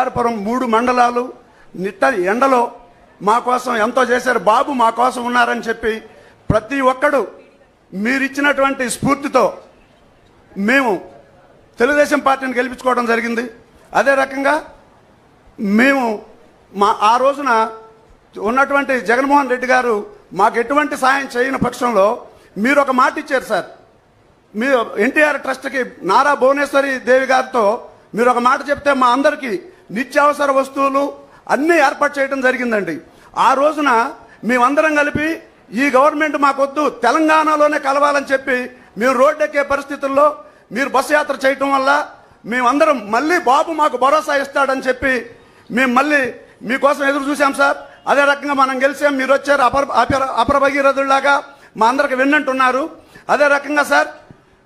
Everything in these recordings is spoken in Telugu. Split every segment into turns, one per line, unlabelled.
శివారపురం మూడు మండలాలు నిట్ట ఎండలో మా కోసం ఎంతో చేశారు. బాబు మా కోసం ఉన్నారని చెప్పి ప్రతి ఒక్కడు మీరిచ్చినటువంటి స్ఫూర్తితో మేము తెలుగుదేశం పార్టీని గెలిపించుకోవడం జరిగింది. అదే రకంగా మేము మా ఆ రోజున ఉన్నటువంటి జగన్మోహన్ రెడ్డి గారు మాకు ఎటువంటి సాయం చేయని పక్షంలో మీరు ఒక మాట ఇచ్చారు సార్. మీరు ఎన్టీఆర్ ట్రస్ట్కి నారా భువనేశ్వరి దేవి గారితో మీరు ఒక మాట చెప్తే మా అందరికీ నిత్యావసర వస్తువులు అన్నీ ఏర్పాటు చేయడం జరిగిందండి. ఆ రోజున మేమందరం కలిపి ఈ గవర్నమెంట్ మాకొద్దు తెలంగాణలోనే కలవాలని చెప్పి మీరు రోడ్డెక్కే పరిస్థితుల్లో మీరు బస్సు యాత్ర చేయటం వల్ల మేమందరం మళ్ళీ బాబు మాకు భరోసా ఇస్తాడని చెప్పి మేము మళ్ళీ మీకోసం ఎదురు చూసాం సార్. అదే రకంగా మనం గెలిచాం మీరు వచ్చారు అపర అపర అపర మా అందరికి విన్నట్టున్నారు అదే రకంగా సార్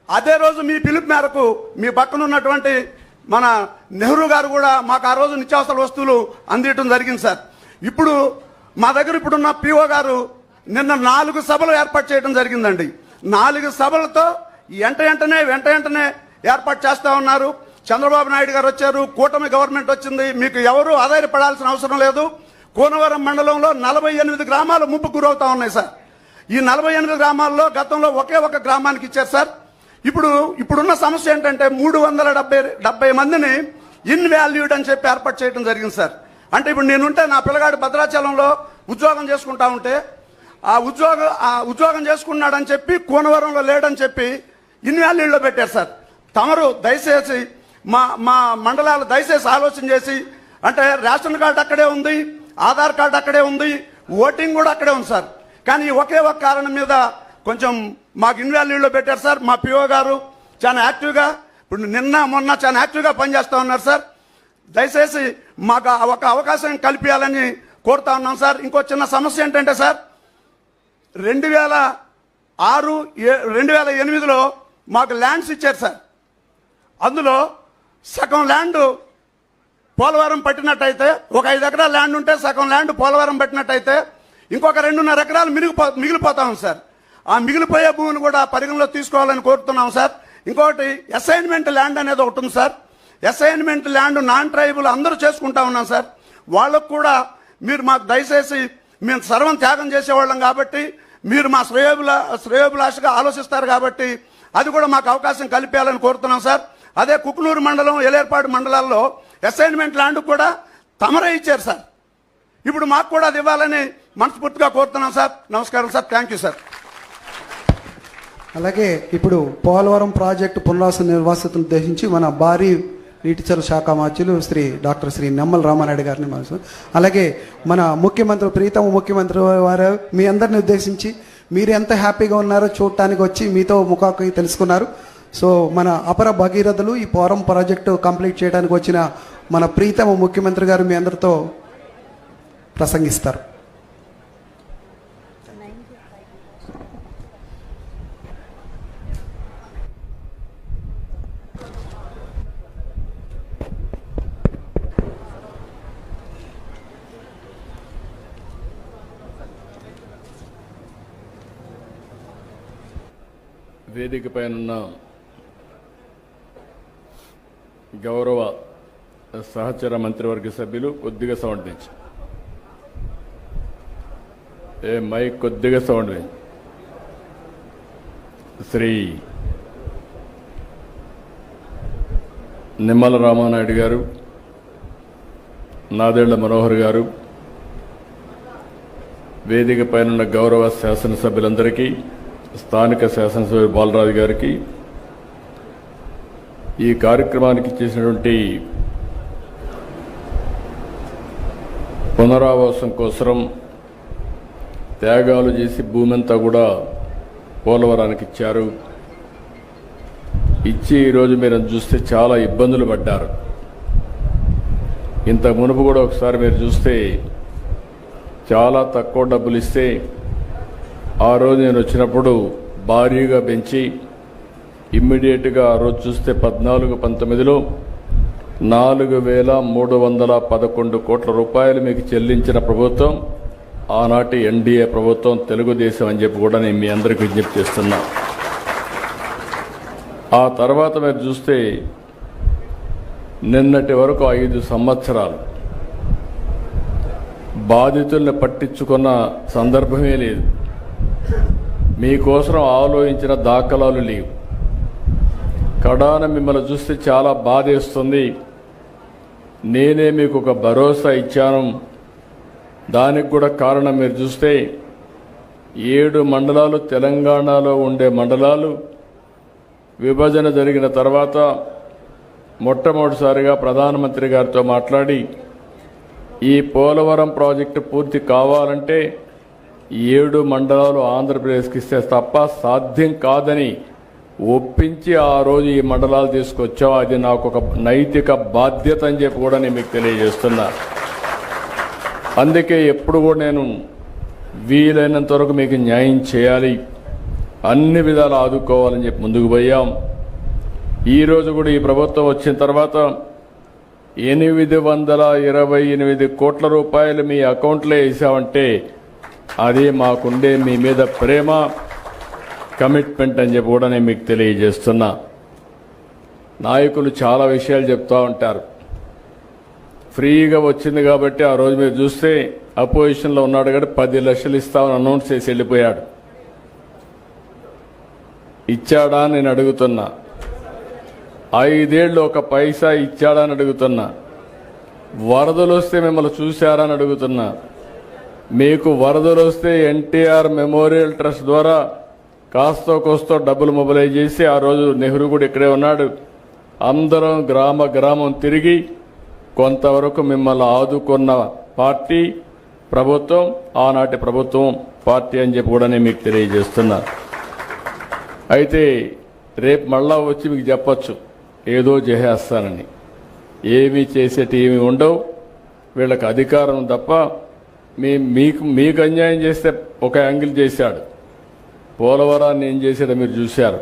అదే రోజు మీ పిలుపు మేరకు మీ పక్కన ఉన్నటువంటి మన నెహ్రూ గారు కూడా మాకు ఆ రోజు నిత్యావసర వస్తువులు అందించడం జరిగింది సార్. ఇప్పుడు మా దగ్గర ఇప్పుడున్న పిఓ గారు నిన్న నాలుగు సభలు ఏర్పాటు చేయడం జరిగిందండి. నాలుగు సభలతో ఎంట వెంటనే వెంట వెంటనే ఏర్పాటు చేస్తా ఉన్నారు. చంద్రబాబు నాయుడు గారు వచ్చారు కూటమి గవర్నమెంట్ వచ్చింది మీకు ఎవరు ఆధారపడాల్సిన అవసరం లేదు. కోనవరం మండలంలో నలభై ఎనిమిది గ్రామాలు ముప్పు గురవుతా ఉన్నాయి సార్. ఈ నలభై ఎనిమిది గ్రామాల్లో గతంలో ఒకే ఒక గ్రామానికి ఇచ్చారు సార్. ఇప్పుడు ఇప్పుడున్న సమస్య ఏంటంటే మూడు వందల డెబ్బై డెబ్బై మందిని ఇన్వాల్యూడ్ అని చెప్పి ఏర్పాటు చేయడం జరిగింది సార్. అంటే ఇప్పుడు నేనుంటే నా పిల్లగాడు భద్రాచలంలో ఉద్యోగం చేసుకుంటా ఉంటే ఆ ఉద్యోగం ఆ ఉద్యోగం చేసుకున్నాడని చెప్పి కోనవరంలో లేడని చెప్పి ఇన్వాల్యూడ్లో పెట్టారు సార్. తమరు దయచేసి మా మా మండలాలు దయచేసి ఆలోచన చేసి అంటే రేషన్ కార్డు అక్కడే ఉంది ఆధార్ కార్డు అక్కడే ఉంది ఓటింగ్ కూడా అక్కడే ఉంది సార్. కానీ ఒకే ఒక కారణం మీద కొంచెం మాకు ఇన్వాల్యూలో పెట్టారు సార్. మా పిఓ గారు చాలా యాక్టివ్గా ఇప్పుడు నిన్న మొన్న చాలా యాక్టివ్గా పనిచేస్తూ ఉన్నారు సార్. దయచేసి మాకు ఒక అవకాశం కల్పించాలని కోరుతా ఉన్నాం సార్. ఇంకో చిన్న సమస్య ఏంటంటే సార్ రెండు వేల ఆరు ఏ- రెండు వేల ఎనిమిదిలో మాకు ల్యాండ్స్ ఇచ్చారు సార్. అందులో సగం ల్యాండ్ పోలవరం పట్టినట్టయితే ఒక ఐదు ఎకరాల ల్యాండ్ ఉంటే సగం ల్యాండ్ పోలవరం పట్టినట్టయితే ఇంకొక రెండున్నర ఎకరాలు మిగిలిపో మిగిలిపోతా ఉంది సార్. ఆ మిగిలిపోయే భూమిని కూడా పరిగణలో తీసుకోవాలని కోరుతున్నాం సార్. ఇంకోటి అసైన్మెంట్ ల్యాండ్ అనేది ఒకటి ఉంది sir. Assignment land non tribal అందరూ చేసుకుంటా ఉన్నాం సార్. వాళ్ళకు కూడా మీరు మాకు దయచేసి మేము సర్వం త్యాగం చేసేవాళ్ళం కాబట్టి మీరు మా శ్రేయోభిల శ్రేయోభిలాషగా ఆలోచిస్తారు కాబట్టి అది కూడా మాకు అవకాశం కల్పించాలని కోరుతున్నాం సార్. అదే కుక్నూరు మండలం ఎలేర్పాడు మండలాల్లో అసైన్మెంట్ ల్యాండ్ కూడా తమరే ఇచ్చారు సార్. ఇప్పుడు మాకు కూడా అది ఇవ్వాలని మనస్ఫూర్తిగా కోరుతున్నాం సార్. నమస్కారం సార్. Thank you sir.
అలాగే ఇప్పుడు పోలవరం ప్రాజెక్టు పునరాస నిర్వాసితులను ఉద్దేశించి మన భారీ నీటిచల శాఖ మార్చులు శ్రీ డాక్టర్ శ్రీ నెమ్మల రామానాయుడు గారిని మనసు అలాగే మన ముఖ్యమంత్రి ప్రీతమ ముఖ్యమంత్రి వారు మీ అందరిని ఉద్దేశించి మీరు ఎంత హ్యాపీగా ఉన్నారో చూడటానికి వచ్చి మీతో ముఖాకి తెలుసుకున్నారు. సో మన అపర భగీరథులు ఈ పోరం ప్రాజెక్టు కంప్లీట్ చేయడానికి వచ్చిన మన ప్రీతమ ముఖ్యమంత్రి గారు మీ అందరితో ప్రసంగిస్తారు.
వేదిక పైనున్న గౌరవ సహచర మంత్రివర్గ సభ్యులు కొద్దిగా సౌండ్ పెంచి ఏ మైక్ కొద్దిగా సౌండ్ పెంచి శ్రీ నిమ్మల రామానాయుడు గారు నాదేళ్ళ మనోహర్ గారు వేదిక పైనున్న గౌరవ శాసనసభ్యులందరికీ స్థానిక శాసనసభ్యులు బాలరాజు గారికి ఈ కార్యక్రమానికి చేసినటువంటి పునరావాసం కోసం త్యాగాలు చేసి భూమి అంతా కూడా పోలవరానికి ఇచ్చారు. ఇచ్చి ఈరోజు మీరు చూస్తే చాలా ఇబ్బందులు పడ్డారు. ఇంత మునుపు కూడా ఒకసారి మీరు చూస్తే చాలా తక్కువ డబ్బులు ఇస్తే ఆ రోజు నేను వచ్చినప్పుడు భారీగా పెంచి ఇమ్మీడియట్గా ఆ రోజు చూస్తే పద్నాలుగు పంతొమ్మిదిలో నాలుగు వేల మూడు వందల పదకొండు కోట్ల రూపాయలు మీకు చెల్లించిన ప్రభుత్వం ఆనాటి ఎన్డీఏ ప్రభుత్వం తెలుగుదేశం అని చెప్పి కూడా నేను మీ అందరికీ విజ్ఞప్తి చేస్తున్నా. ఆ తర్వాత మీరు చూస్తే నిన్నటి వరకు ఐదు సంవత్సరాలు. బాధితుల్ని పట్టించుకున్న సందర్భమే లేదు. మీకోసం ఆలోచించిన దాఖలాలు లేవు. కడాన మిమ్మల్ని చూస్తే చాలా బాధేస్తుంది. నేనే మీకు ఒక భరోసా ఇచ్చాను. దానికి కూడా కారణం మీరు చూస్తే ఏడు మండలాలు తెలంగాణలో ఉండే మండలాలు. విభజన జరిగిన తర్వాత మొట్టమొదటిసారిగా ప్రధానమంత్రి గారితో మాట్లాడి ఈ పోలవరం ప్రాజెక్టు పూర్తి కావాలంటే ఏడు మండలాలు ఆంధ్రప్రదేశ్కి ఇస్తే తప్ప సాధ్యం కాదని ఒప్పించి ఆ రోజు ఈ మండలాలు తీసుకొచ్చావు. అది నాకు ఒక నైతిక బాధ్యత అని చెప్పి కూడా నేను మీకు తెలియజేస్తున్నా. అందుకే ఎప్పుడు కూడా నేను వీలైనంత వరకు మీకు న్యాయం చేయాలి. అన్ని విధాలు ఆదుకోవాలని చెప్పి ముందుకు పోయాం. ఈరోజు కూడా ఈ ప్రభుత్వం వచ్చిన తర్వాత ఎనిమిది వందల ఇరవై ఎనిమిది కోట్ల రూపాయలు మీ అకౌంట్లో వేసామంటే అది మాకుండే మీ మీద ప్రేమ కమిట్మెంట్ అని చెప్పి కూడా నేను మీకు తెలియజేస్తున్నా. నాయకులు చాలా విషయాలు చెప్తూ ఉంటారు. ఫ్రీగా వచ్చింది కాబట్టి ఆ రోజు మీరు చూస్తే అపోజిషన్లో ఉన్నాడు కాబట్టి పది లక్షలు ఇస్తామని అనౌన్స్ చేసి వెళ్ళిపోయాడు. ఇచ్చాడా నేను అడుగుతున్నా. ఐదేళ్ళు ఒక పైసా ఇచ్చాడా అని అడుగుతున్నా. వరదలు వస్తే మిమ్మల్ని చూశారా అని అడుగుతున్నా. మీకు వరదలు వస్తే ఎన్టీఆర్ మెమోరియల్ ట్రస్ట్ ద్వారా కాస్తో కోస్తో డబ్బులు మొబిలైజ్ చేసి ఆ రోజు నెహ్రూ కూడా ఇక్కడే ఉన్నాడు. అందరం గ్రామ గ్రామం తిరిగి కొంతవరకు మిమ్మల్ని ఆదుకున్న పార్టీ ప్రభుత్వం ఆనాటి ప్రభుత్వం పార్టీ అని చెప్పి కూడా నేను మీకు తెలియజేస్తున్నా. అయితే రేపు మళ్ళా వచ్చి మీకు చెప్పచ్చు ఏదో చేసేస్తానని. ఏమీ చేసేటి ఏమి ఉండవు. వీళ్ళకి అధికారం తప్ప మీ మీకు మీకు అన్యాయం చేస్తే ఒక యాంగిల్ చేశాడు. పోలవరాన్ని ఏం చేశాడో మీరు చూశారు.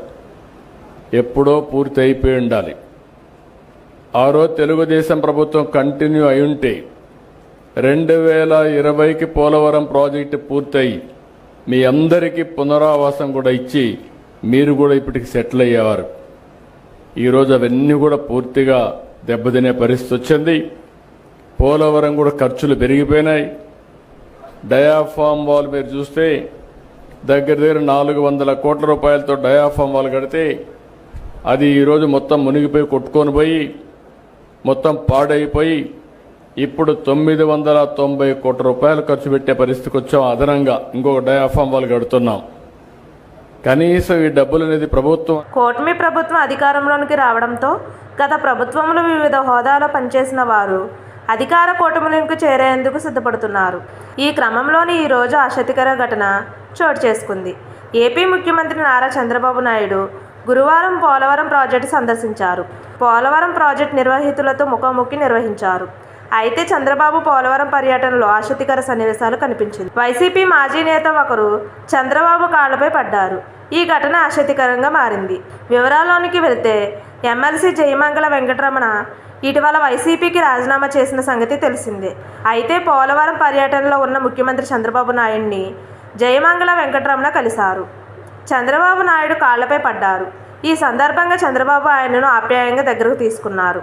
ఎప్పుడో పూర్తి అయిపోయి ఉండాలి. ఆ రోజు తెలుగుదేశం ప్రభుత్వం కంటిన్యూ అయి ఉంటే రెండు వేల ఇరవైకి పోలవరం ప్రాజెక్టు పూర్తయి మీ అందరికీ పునరావాసం కూడా ఇచ్చి మీరు కూడా ఇప్పటికి సెటిల్ అయ్యేవారు. ఈరోజు అవన్నీ కూడా పూర్తిగా దెబ్బతినే పరిస్థితి వచ్చింది. పోలవరం కూడా ఖర్చులు పెరిగిపోయినాయి. డయాఫామ్ వాల్ మీరు చూస్తే దగ్గర దగ్గర నాలుగు వందల కోట్ల రూపాయలతో డయాఫామ్ వాల్ కడితే అది ఈరోజు మొత్తం మునిగిపోయి కొట్టుకొని పోయి మొత్తం పాడైపోయి ఇప్పుడు తొమ్మిది వందల తొంభై కోట్ల రూపాయలు ఖర్చు పెట్టే పరిస్థితికి వచ్చాం అదనంగా. ఇంకొక డయాఫామ్ వాల్ కడుతున్నాం. కనీసం ఈ డబ్బులు అనేది ప్రభుత్వం
కూటమి ప్రభుత్వం అధికారంలోనికి రావడంతో గత ప్రభుత్వంలో వివిధ హోదాలో పనిచేసిన వారు అధికార కూటమిలకు చేరేందుకు సిద్ధపడుతున్నారు. ఈ క్రమంలోని ఈరోజు ఆసక్తికర ఘటన చోటు చేసుకుంది. ఏపీ ముఖ్యమంత్రి నారా చంద్రబాబు నాయుడు గురువారం పోలవరం ప్రాజెక్టు సందర్శించారు. పోలవరం ప్రాజెక్టు నిర్వహితులతో ముఖాముఖి నిర్వహించారు. అయితే చంద్రబాబు పోలవరం పర్యటనలో ఆసక్తికర సన్నివేశాలు కనిపించింది. వైసీపీ మాజీ నేత ఒకరు చంద్రబాబు కాళ్ళపై పడ్డారు. ఈ ఘటన ఆసక్తికరంగా మారింది. వివరాల్లోనికి వెళితే ఎమ్మెల్సీ జయమంగళ వెంకటరమణ ఇటీవల వైసీపీకి రాజీనామా చేసిన సంగతి తెలిసిందే. అయితే పోలవరం పర్యటనలో ఉన్న ముఖ్యమంత్రి చంద్రబాబు నాయుడిని జయమంగళ వెంకటరమణ కలిశారు. చంద్రబాబు నాయుడు కాళ్ళపై పడ్డారు. ఈ సందర్భంగా చంద్రబాబు ఆయనను ఆప్యాయంగా దగ్గరకు తీసుకున్నారు.